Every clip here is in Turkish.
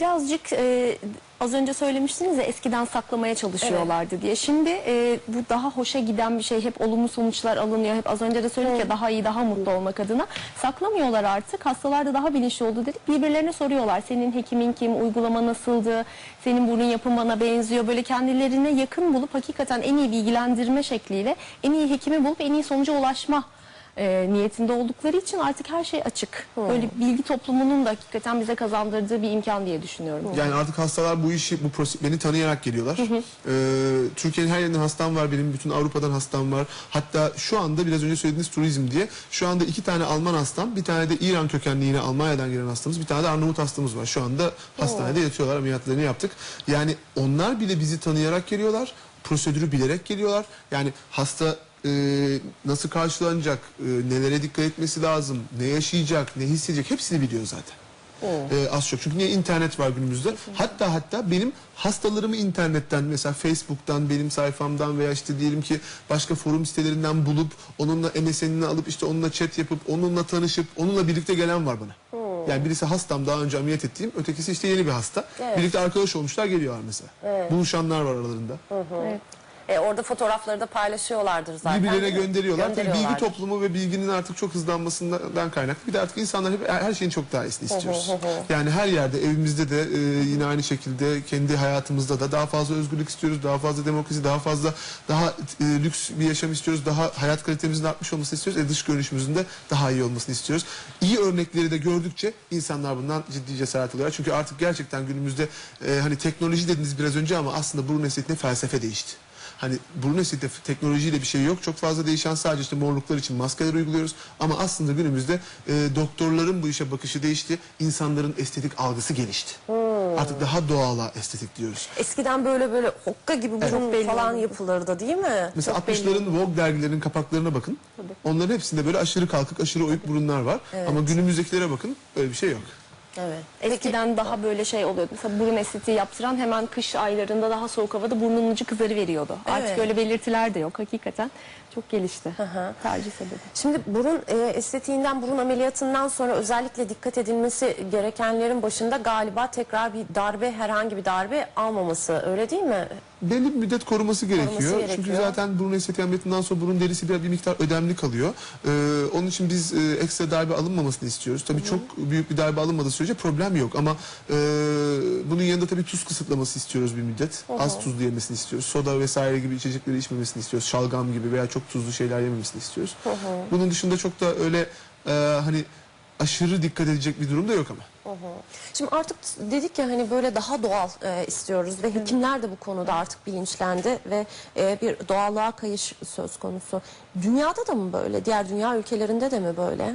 birazcık e, az önce söylemiştiniz ya eskiden saklamaya çalışıyorlardı diye. Şimdi e, bu daha hoşa giden bir şey. Hep olumlu sonuçlar alınıyor. Hep az önce de söyledik ya daha iyi, daha mutlu olmak adına. Saklamıyorlar artık. Hastalar da daha bilinçli oldu dedik. Birbirlerine soruyorlar. Senin hekimin kim? Uygulama nasıldı? Senin burnun yapın bana benziyor. Böyle kendilerine yakın bulup hakikaten en iyi bilgilendirme şekliyle en iyi hekimi bulup en iyi sonuca ulaşma e, niyetinde oldukları için artık her şey açık. Böyle bilgi toplumunun da hakikaten bize kazandırdığı bir imkan diye düşünüyorum. Yani artık hastalar bu işi, bu beni tanıyarak geliyorlar. Ee, Türkiye'nin her yerinden hastam var benim, bütün Avrupa'dan hastam var. Hatta şu anda biraz önce söylediğiniz turizm diye, şu anda iki tane Alman hastam, bir tane de İran kökenli yine Almanya'dan gelen hastamız, bir tane de Arnavut hastamız var. Şu anda hastanede yatıyorlar, ameliyatlarını yaptık. Yani onlar bile bizi tanıyarak geliyorlar, prosedürü bilerek geliyorlar. Yani hasta e, nasıl karşılanacak, e, nelere dikkat etmesi lazım, ne yaşayacak, ne hissedecek hepsini biliyor zaten. Ee, az çok. Çünkü niye internet var günümüzde? Hatta hatta benim hastalarımı internetten mesela Facebook'tan benim sayfamdan veya işte diyelim ki başka forum sitelerinden bulup onunla MSN'ini alıp işte onunla chat yapıp onunla tanışıp onunla birlikte gelen var bana. Yani birisi hastam daha önce ameliyat ettiğim, ötekisi işte yeni bir hasta. Birlikte arkadaş olmuşlar geliyorlar mesela. Buluşanlar var aralarında. Evet. E, orada fotoğrafları da paylaşıyorlardır zaten. Birbirlerine gönderiyorlar. Tabii bilgi toplumu ve bilginin artık çok hızlanmasından kaynaklı. Bir de artık insanlar hep her şeyin çok daha iyisini istiyoruz. Yani her yerde evimizde de e, yine aynı şekilde kendi hayatımızda da daha fazla özgürlük istiyoruz. Daha fazla demokrasi, daha fazla daha e, lüks bir yaşam istiyoruz. Daha hayat kalitemizin artmış olmasını istiyoruz. E, dış görünüşümüzün de daha iyi olmasını istiyoruz. İyi örnekleri de gördükçe insanlar bundan ciddi cesaret alıyorlar. Çünkü artık gerçekten günümüzde e, hani teknoloji dediniz biraz önce ama aslında burun estetiğinde felsefe değişti. Hani burun estetiğinde teknolojiyle bir şey yok. Çok fazla değişen sadece işte morluklar için maskeler uyguluyoruz. Ama aslında günümüzde e, doktorların bu işe bakışı değişti. İnsanların estetik algısı gelişti. Artık daha doğala estetik diyoruz. Eskiden böyle böyle hokka gibi burun belli falan yapılırdı değil mi? Mesela Çok belli 60'ların Vogue dergilerinin kapaklarına bakın. Onların hepsinde böyle aşırı kalkık, aşırı oyuk burunlar var. Ama günümüzdekilere bakın öyle bir şey yok. Evet. Eskiden daha böyle şey oluyordu. Mesela burun estetiği yaptıran hemen kış aylarında daha soğuk havada burnunun ucu kızarı veriyordu. Artık Evet. öyle belirtiler de yok. Hakikaten çok gelişti. hı. Tercih sebebi. Şimdi burun e, estetiğinden, burun ameliyatından sonra özellikle dikkat edilmesi gerekenlerin başında galiba tekrar bir darbe, herhangi bir darbe almaması. Öyle değil mi? Belli bir müddet koruması gerekiyor. gerekiyor. Çünkü zaten burun estetiği ameliyatından sonra burun derisi biraz bir miktar ödemli kalıyor. Ee, onun için biz e, ekstra darbe alınmamasını istiyoruz. Tabii çok büyük bir darbe alınmadığı sürece problem yok ama e, bunun yanında tabii tuz kısıtlaması istiyoruz bir müddet. Az tuzlu yemesini istiyoruz. Soda vesaire gibi içecekleri içmemesini istiyoruz. Şalgam gibi veya çok tuzlu şeyler yememesini istiyoruz. Bunun dışında çok da öyle e, hani aşırı dikkat edecek bir durum da yok ama. Şimdi artık dedik ya hani böyle daha doğal e, istiyoruz ve hekimler de bu konuda artık bilinçlendi ve e, bir doğallığa kayış söz konusu. Dünyada da mı böyle? Diğer dünya ülkelerinde de mi böyle?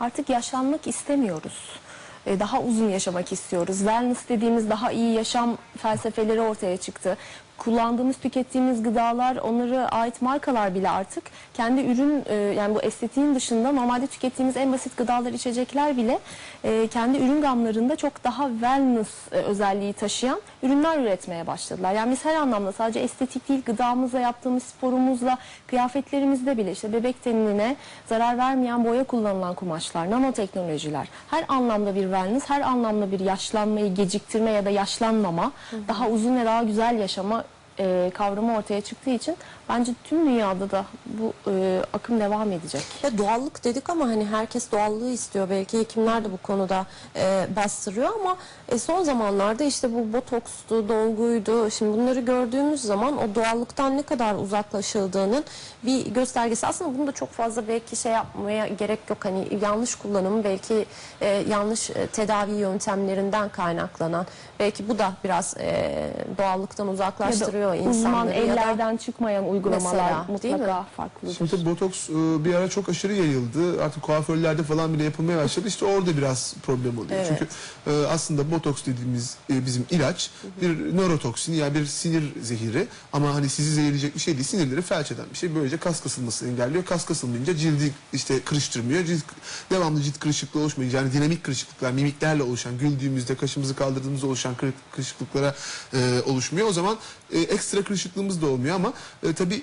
Artık yaşlanmak istemiyoruz. Ee, Daha uzun yaşamak istiyoruz. Wellness dediğimiz daha iyi yaşam felsefeleri ortaya çıktı. Kullandığımız, tükettiğimiz gıdalar, onlara ait markalar bile artık kendi ürün, e, yani bu estetiğin dışında normalde tükettiğimiz en basit gıdalar, içecekler bile e, kendi ürün gamlarında çok daha wellness e, özelliği taşıyan ürünler üretmeye başladılar. Yani biz her anlamda sadece estetik değil, gıdamızla, yaptığımız sporumuzla, kıyafetlerimizde bile işte bebek tenine zarar vermeyen boya kullanılan kumaşlar, nanoteknolojiler, her anlamda bir wellness, her anlamda bir yaşlanmayı geciktirme ya da yaşlanmama, daha uzun ve daha güzel yaşama e, kavramı ortaya çıktığı için bence tüm dünyada da bu e, akım devam edecek. Ya doğallık dedik ama hani herkes doğallığı istiyor. Belki hekimler de bu konuda e, bastırıyor ama e, son zamanlarda işte bu botokstu, dolguydu. Şimdi bunları gördüğümüz zaman o doğallıktan ne kadar uzaklaşıldığının bir göstergesi. Aslında bunu da çok fazla belki şey yapmaya gerek yok. Hani yanlış kullanımı belki e, yanlış e, tedavi yöntemlerinden kaynaklanan. Belki bu da biraz e, doğallıktan uzaklaştırıyor ya da uzman insanları. ya da- ellerden çıkmayan uygulamalar Mesela, mutlaka farklıdır. Şimdi botoks e, bir ara çok aşırı yayıldı. Artık kuaförlerde falan bile yapılmaya başladı. İşte orada biraz problem oluyor. Evet. Çünkü e, aslında botoks dediğimiz e, bizim ilaç bir nörotoksin yani bir sinir zehiri ama hani sizi zehirleyecek bir şey değil. Sinirleri felç eden bir şey. Böylece kas kasılmasını engelliyor. Kas kasılmayınca cildi işte kırıştırmıyor. Cilt, devamlı cilt kırışıklığı oluşmayınca yani dinamik kırışıklıklar, mimiklerle oluşan, güldüğümüzde, kaşımızı kaldırdığımızda oluşan kırı- kırışıklıklara e, oluşmuyor. O zaman e, ekstra kırışıklığımız da olmuyor ama e, tabii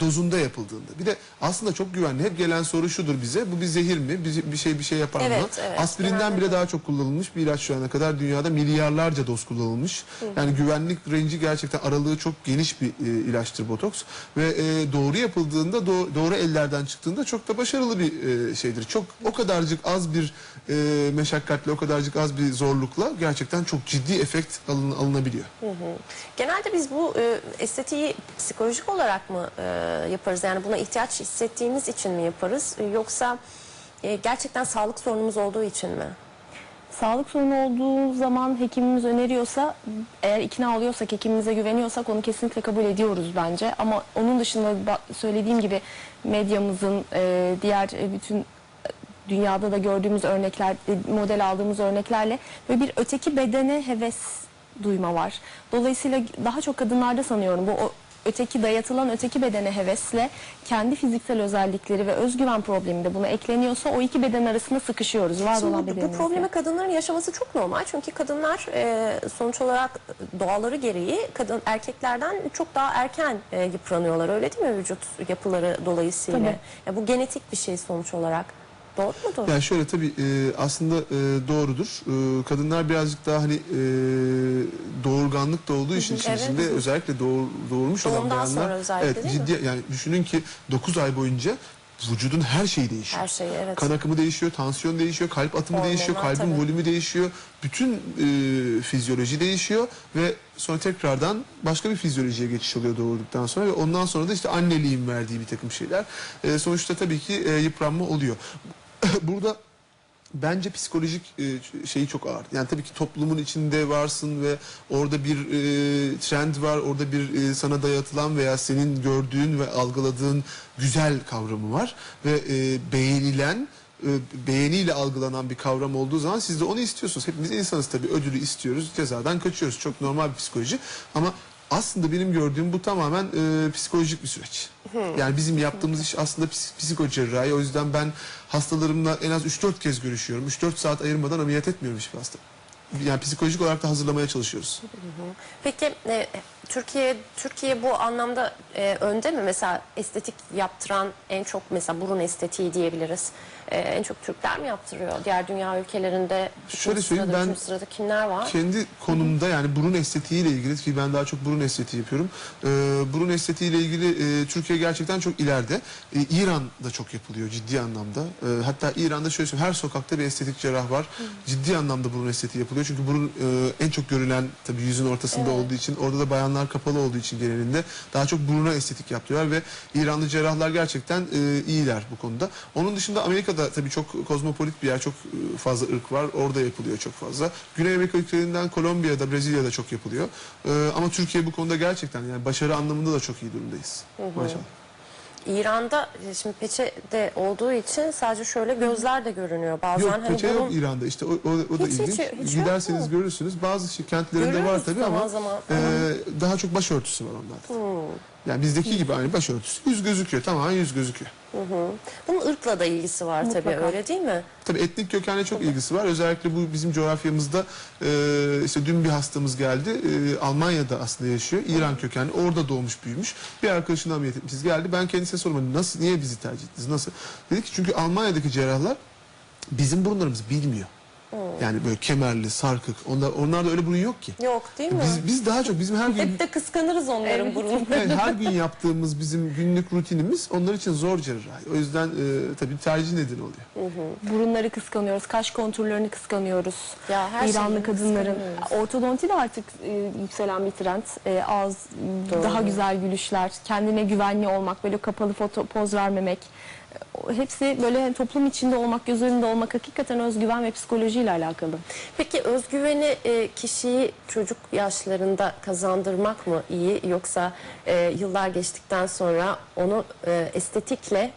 dozunda yapıldığında. Bir de aslında çok güvenli. Hep gelen soru şudur bize. Bu bir zehir mi? Bir, bir şey bir şey yapar mı? Evet, evet. Aspirinden bile de. daha çok kullanılmış bir ilaç şu ana kadar dünyada milyarlarca doz kullanılmış. Yani güvenlik renci gerçekten aralığı çok geniş bir e, ilaçtır botoks ve e, doğru yapıldığında do- doğru ellerden çıktığında çok da başarılı bir e, şeydir. Çok o kadarcık az bir e, meşakkatle, o kadarcık az bir zorlukla gerçekten çok ciddi efekt alın- alınabiliyor. Genelde biz bu e, estetiği psikolojik olarak mı e, yaparız? Yani buna ihtiyaç hissettiğimiz için mi yaparız? E, Yoksa e, gerçekten sağlık sorunumuz olduğu için mi? Sağlık sorunu olduğu zaman hekimimiz öneriyorsa, eğer ikna oluyorsak, hekimimize güveniyorsak onu kesinlikle kabul ediyoruz bence. Ama onun dışında söylediğim gibi medyamızın, e, diğer e, bütün e, dünyada da gördüğümüz örnekler, e, model aldığımız örneklerle böyle bir öteki bedene heves duyma var. Dolayısıyla daha çok kadınlarda sanıyorum bu o öteki dayatılan öteki bedene hevesle kendi fiziksel özellikleri ve özgüven problemi de buna ekleniyorsa o iki beden arasında sıkışıyoruz. Var Şimdi olan bu, problemi kadınların yaşaması çok normal. Çünkü kadınlar e, sonuç olarak doğaları gereği kadın erkeklerden çok daha erken e, yıpranıyorlar. Öyle değil mi vücut yapıları dolayısıyla? Tabii. Ya bu genetik bir şey sonuç olarak. Doğru mudur? Yani şöyle tabii e, aslında e, doğrudur. E, kadınlar birazcık daha hani e, doğurganlık da olduğu için işin evet. özellikle doğur, doğurmuş olan Doğumdan bayanlar sonra özellikle evet değil mi? ciddi yani düşünün ki 9 ay boyunca vücudun her şeyi değişiyor. Her şey evet. Kan akımı değişiyor, tansiyon değişiyor, kalp atımı Hormonlar değişiyor, kalbin tabii. volümü değişiyor. Bütün e, fizyoloji değişiyor ve sonra tekrardan başka bir fizyolojiye geçiş oluyor doğurduktan sonra ve ondan sonra da işte anneliğin verdiği bir takım şeyler. E, sonuçta tabii ki e, yıpranma oluyor. Burada bence psikolojik e, şeyi çok ağır. Yani tabii ki toplumun içinde varsın ve orada bir e, trend var, orada bir e, sana dayatılan veya senin gördüğün ve algıladığın güzel kavramı var ve beğenilen beğeniyle algılanan bir kavram olduğu zaman siz de onu istiyorsunuz. Hepimiz insanız tabii ödülü istiyoruz, cezadan kaçıyoruz. Çok normal bir psikoloji ama aslında benim gördüğüm bu tamamen psikolojik bir süreç. Yani bizim yaptığımız iş aslında ps- psikocerrahi. O yüzden ben hastalarımla en az 3-4 kez görüşüyorum. 3-4 saat ayırmadan ameliyat etmiyorum hiçbir hasta. Yani psikolojik olarak da hazırlamaya çalışıyoruz. Peki e, Türkiye Türkiye bu anlamda e, önde mi? Mesela estetik yaptıran en çok mesela burun estetiği diyebiliriz. E, en çok Türkler mi yaptırıyor? Diğer dünya ülkelerinde Şöyle söyleyeyim, sırada, ben- sırada kimler var? Kendi konumda yani burun estetiğiyle ilgili ki ben daha çok burun estetiği yapıyorum. Ee, burun estetiğiyle ilgili e, Türkiye gerçekten çok ileride. Ee, İran'da çok yapılıyor ciddi anlamda. Ee, hatta İran'da şöyle söyleyeyim her sokakta bir estetik cerrah var. Ciddi anlamda burun estetiği yapılıyor. Çünkü burun e, en çok görülen tabii yüzün ortasında olduğu için orada da bayanlar kapalı olduğu için genelinde daha çok buruna estetik yapıyorlar ve İranlı cerrahlar gerçekten e, iyiler bu konuda. Onun dışında Amerika'da tabii çok kozmopolit bir yer, çok e, fazla ırk var. Orada yapılıyor çok fazla. Güney Amerika ülkelerinden Kolombiya'da, Brezilya'da çok yapılıyor. E, ama Türkiye bu konuda gerçekten yani başarı anlamında da çok iyi durumdayız. Maşallah. İran'da e, şimdi peçete olduğu için sadece şöyle gözler de görünüyor. Bazen Yok hani peçe yok burun- İran'da işte o, o, o da Hiç, hiç- ilginç. hiç yok Giderseniz mu? görürsünüz. Bazı şey, kentlerinde var Görüyoruz tabii zaman ama zaman. e, daha çok başörtüsü var onlarda. Hmm. Yani bizdeki gibi aynı başörtüsü. Yüz gözüküyor tamamen yüz gözüküyor. Bunun ırkla da ilgisi var tabii Mutlaka. öyle değil mi? Tabii etnik kökenle çok ilgisi var. Özellikle bu bizim coğrafyamızda e, işte dün bir hastamız geldi. E, Almanya'da aslında yaşıyor. İran kökenli. Orada doğmuş büyümüş. Bir arkadaşını ameliyat etmişiz. Geldi. Ben kendisine sormadım. Nasıl, niye bizi tercih ettiniz? Nasıl? Dedi ki çünkü Almanya'daki cerrahlar bizim burunlarımızı bilmiyor. Yani böyle kemerli, sarkık. Onlar, onlarda öyle burun yok ki. Yok değil mi? Biz, biz daha çok bizim her gün Hep de kıskanırız onların Evet. burunlarını. Evet, her gün yaptığımız bizim günlük rutinimiz onlar için zor cerrahi. O yüzden e, tabii tercih nedeni oluyor. Burunları kıskanıyoruz, kaş konturlarını kıskanıyoruz. Ya her İranlı şeyi kadınların kıskanıyoruz. ortodonti de artık e, yükselen bir trend. E, ağız, Doğru. daha güzel gülüşler, kendine güvenli olmak, böyle kapalı foto poz vermemek. Hepsi böyle toplum içinde olmak, göz önünde olmak hakikaten özgüven ve psikolojiyle alakalı. Peki özgüveni e, kişiyi çocuk yaşlarında kazandırmak mı iyi yoksa e, yıllar geçtikten sonra onu e, estetikle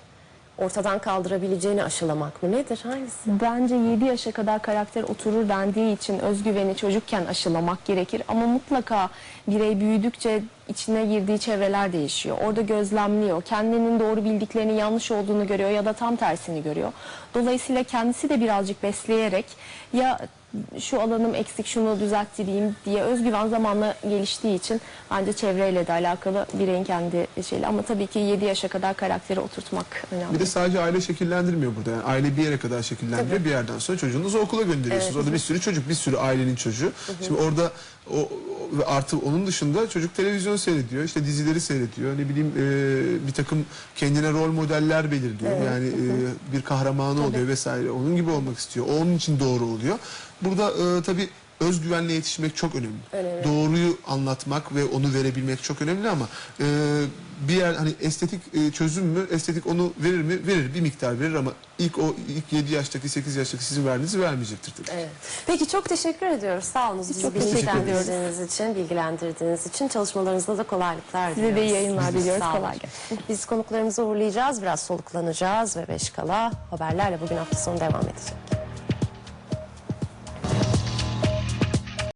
ortadan kaldırabileceğini aşılamak mı? Nedir? Hangisi? Bence 7 yaşa kadar karakter oturur dendiği için özgüveni çocukken aşılamak gerekir. Ama mutlaka birey büyüdükçe içine girdiği çevreler değişiyor. Orada gözlemliyor. Kendinin doğru bildiklerini yanlış olduğunu görüyor ya da tam tersini görüyor. Dolayısıyla kendisi de birazcık besleyerek ya şu alanım eksik şunu düzelttireyim diye özgüven zamanla geliştiği için bence çevreyle de alakalı bireyin kendi şeyle ama tabii ki 7 yaşa kadar karakteri oturtmak önemli. Bir de sadece aile şekillendirmiyor burada. Yani aile bir yere kadar şekillendiriyor. Bir yerden sonra çocuğunuzu okula gönderiyorsunuz. Orada bir sürü çocuk, bir sürü ailenin çocuğu. Şimdi orada o, ve artı onun dışında çocuk televizyon seyrediyor, işte dizileri seyrediyor. Ne bileyim e, bir takım kendine rol modeller belirliyor. Yani e, bir kahramanı oluyor vesaire. Onun gibi olmak istiyor. O onun için doğru oluyor. Burada e, tabii özgüvenle yetişmek çok önemli. Doğruyu anlatmak ve onu verebilmek çok önemli ama e, bir yer hani estetik e, çözüm mü? Estetik onu verir mi? Verir. Bir miktar verir ama ilk o ilk 7 yaştaki 8 yaştaki sizin verdiğinizi vermeyecektir tabii. Evet. Peki çok teşekkür ediyoruz. Sağ olun bizi çok teşekkür bilgilendirdiğiniz için, bilgilendirdiğiniz için çalışmalarınızda da kolaylıklar Size de iyi diliyoruz. yayınlar diliyoruz. Kolay gelsin. Biz konuklarımızı uğurlayacağız, biraz soluklanacağız ve beş kala haberlerle bugün hafta sonu devam edecek.